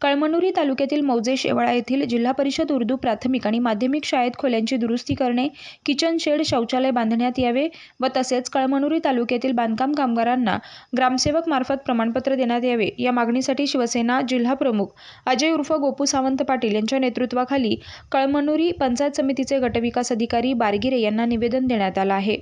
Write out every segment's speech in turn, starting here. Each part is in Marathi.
कळमनुरी तालुक्यातील मौजे शेवाळा येथील जिल्हा परिषद उर्दू प्राथमिक आणि माध्यमिक शाळेत खोल्यांची दुरुस्ती करणे किचन शेड शौचालय बांधण्यात यावे व तसेच कळमनुरी तालुक्यातील बांधकाम कामगारांना ग्रामसेवक मार्फत प्रमाणपत्र देण्यात यावे. या मागणीसाठी शिवसेना जिल्हा प्रमुख अजय उर्फ गोपू सावंत पाटील यांच्या नेतृत्वाखाली कळमनुरी पंचायत समितीचे गटविकास अधिकारी बारगिरे यांना निवेदन देण्यात आलं आहे.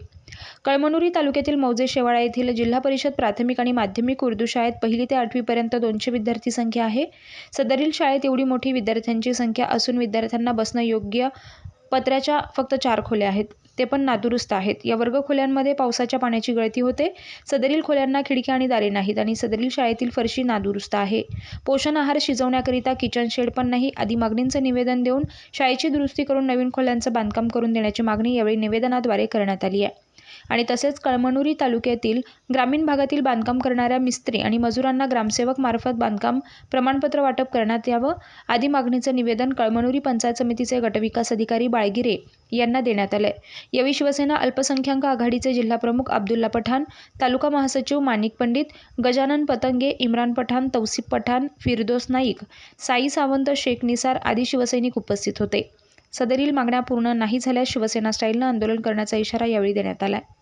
कळमनुरी तालुक्यातील मौजे शेवाळा येथील जिल्हा परिषद प्राथमिक आणि माध्यमिक उर्दू शाळेत पहिली ते आठवीपर्यंत दोनशे विद्यार्थी संख्या आहे. सदरील शाळेत एवढी मोठी विद्यार्थ्यांची संख्या असून विद्यार्थ्यांना बसणं योग्य पत्र्याच्या फक्त चार खोल्या आहेत. ते पण नादुरुस्त आहेत. या वर्ग खोल्यांमध्ये पावसाच्या पाण्याची गळती होते. सदरील खोल्यांना खिडक्या आणि दारे नाहीत आणि सदरील शाळेतील फरशी नादुरुस्त आहे. पोषण आहार शिजवण्याकरिता किचन शेड पण नाही. आदी मागणींचं निवेदन देऊन शाळेची दुरुस्ती करून नवीन खोल्यांचं बांधकाम करून देण्याची मागणी यावेळी निवेदनाद्वारे करण्यात आली आहे. आणि तसेच कळमनुरी तालुक्यातील ग्रामीण भागातील बांधकाम करणाऱ्या मिस्त्री आणि मजुरांना ग्रामसेवक मार्फत बांधकाम प्रमाणपत्र वाटप करण्यात यावं आदी मागणीचं निवेदन कळमनुरी पंचायत समितीचे गटविकास अधिकारी बाळगिरे यांना देण्यात आलंय. यावेळी शिवसेना अल्पसंख्याक आघाडीचे जिल्हाप्रमुख अब्दुल्ला पठाण तालुका महासचिव माणिक पंडित गजानन पतंगे इम्रान पठाण तौसिफ पठाण फिरदोस नाईक साई सावंत शेख निसार आदी शिवसैनिक उपस्थित होते. सदरील मागण्या पूर्ण नाही झाल्यास शिवसेना स्टाईलनं आंदोलन करण्याचा इशारा यावेळी देण्यात आला आहे